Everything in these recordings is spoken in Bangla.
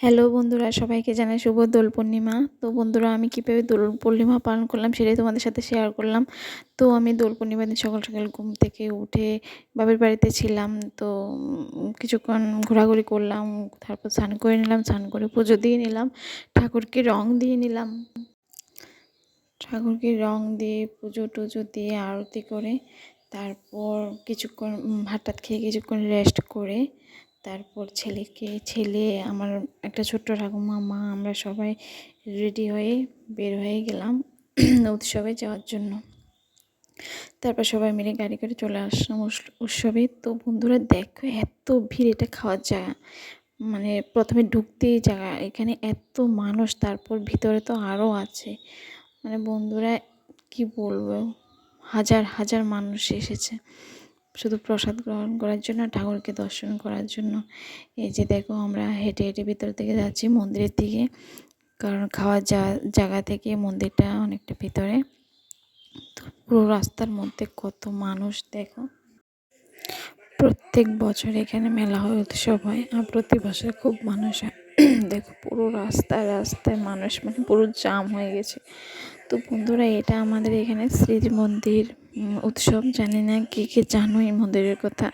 হ্যালো বন্ধুরা, সবাইকে জানাই শুভ দোল পূর্ণিমা। তো বন্ধুরা, আমি কীভাবে দোল পূর্ণিমা পালন করলাম সেটাই তোমাদের সাথে শেয়ার করলাম। তো আমি দোল পূর্ণিমা দিন সকাল সকাল ঘুম থেকে উঠে বাবার বাড়িতে ছিলাম। তো কিছুক্ষণ ঘোরাঘুরি করলাম, তারপর স্নান করে নিলাম, স্নান করে পুজো দিয়ে নিলাম, ঠাকুরকে রং দিয়ে নিলাম। ঠাকুরকে রং দিয়ে পুজো টুজো দিয়ে আরতি করে, তারপর কিছুক্ষণ টাত খেয়ে কিছুক্ষণ রেস্ট করে তারপর ছেলেকে, ছেলে আমার একটা ছোট্ট ঠাকুমা, মা, আমরা সবাই রেডি হয়ে বের হয়ে গেলাম উৎসবে যাওয়ার জন্য। তারপর সবাই মিলে গাড়ি করে চলে আসলাম উৎসবে। তো বন্ধুরা, দেখো এত ভিড়, এটা খাওয়ার জায়গা। মানে প্রথমে ঢুকতেই জায়গা, এখানে এত মানুষ, তারপর ভিতরে তো আরও আছে। মানে বন্ধুরা, কি বলব? হাজার হাজার মানুষ এসেছে। শুধু প্রসাদ গ্রহণ করার জন্য, ঠাকুরকে দর্শন করার জন্য। এই যে দেখো আমরা হেঁটে হেঁটে ভিতর থেকে যাচ্ছি মন্দিরের দিকে, কারণ খাওয়ার জায়গা থেকে মন্দিরটা অনেকটা ভিতরে। তো পুরো রাস্তার মধ্যে কত মানুষ দেখো। প্রত্যেক বছর এখানে মেলা হয়, উৎসব হয়, আর প্রতি বছর খুব মানুষ হয়। দেখো পুরো রাস্তায় রাস্তায় মানুষ মানে পুরো জাম হয়ে গেছে। তো বন্ধুরা, এটা আমাদের এখানে শ্রী মন্দির উৎসব, জানি না কে কে জানো এই মন্দিরের কথা।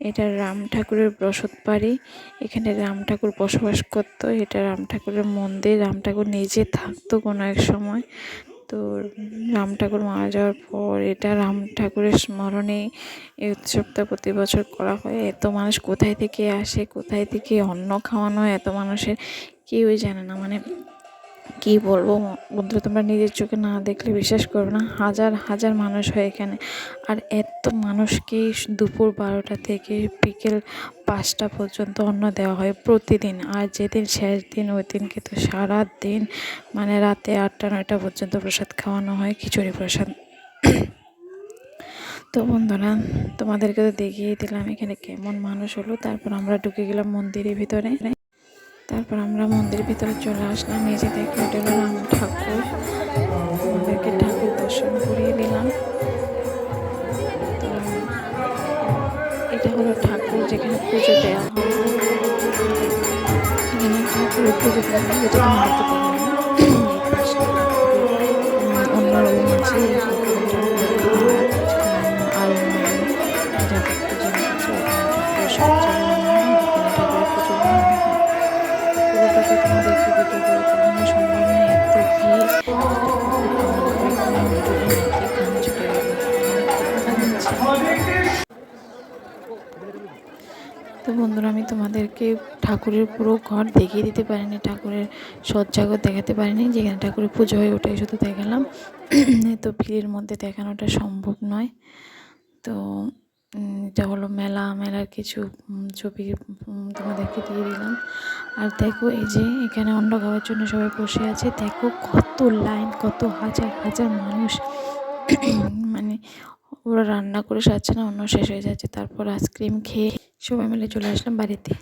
এটা রাম ঠাকুরের বসত বাড়ি। এখানে রাম ঠাকুর বসবাস করতো, এটা রাম ঠাকুরের মন্দির। রাম ঠাকুর নিজে থাকতো কোনো এক সময়। তো রাম ঠাকুর মারা যাওয়ার পর এটা রাম ঠাকুরের স্মরণে এই উৎসবটা প্রতি বছর করা হয়। এত মানুষ কোথায় থেকে আসে, কোথায় থেকে অন্ন খাওয়ানো এত মানুষের কেউই জানে না। মানে কি বলব? বন্ধুরা, তোমরা নিজের চোখে না দেখলে বিশ্বাস করবে না। হাজার হাজার মানুষ হয় এখানে। আর এত মানুষকে দুপুর বারোটা থেকে বিকেল পাঁচটা পর্যন্ত অন্ন দেওয়া হয় প্রতিদিন। আর যেদিন শেষ দিন, ওই দিনকে তো সারা দিন মানে রাতে আটটা, নয়টা পর্যন্ত প্রসাদ খাওয়ানো হয়, খিচুড়ি প্রসাদ। তো বন্ধুরা, তোমাদেরকে তো দেখিয়ে দিলাম এখানে কেমন মানুষ হলো। তারপর আমরা ঢুকে গেলাম মন্দিরের ভিতরে। তারপর আমরা মন্দিরের ভিতরে চলে আসলাম। নিজে দেখে এটা হলো রাম ঠাকুর। আমাদেরকে ঠাকুর দর্শন করিয়ে দিলাম। তো এটা হলো ঠাকুর যেখানে পুজো দেওয়া হয়। ঠাকুরের পুজো দেওয়া হয়, যেটা অন্য আছে তো বন্ধুরা, আমি তোমাদেরকে ঠাকুরের পুরো ঘর দেখিয়ে দিতে পারিনি, ঠাকুরের সজ্জাগর দেখাতে পারিনি, যেখানে ঠাকুরের পুজো হয় ওটাই শুধু দেখালাম। তো ভিড়ের মধ্যে দেখানোটা সম্ভব নয়। তো এটা হলো মেলা, মেলার কিছু ছবি তোমাদেরকে দিয়ে দিলাম। আর দেখো, এই যে এখানে অন্ন খাওয়ার জন্য সবাই বসে আছে, দেখো কত লাইন, কত হাজার হাজার মানুষ। মানে ওরা রান্না করে সারছে না, অন্য শেষ হয়ে যাচ্ছে। তারপর আইসক্রিম খেয়ে সবাই মিলে চলে আসলাম বাড়িতে।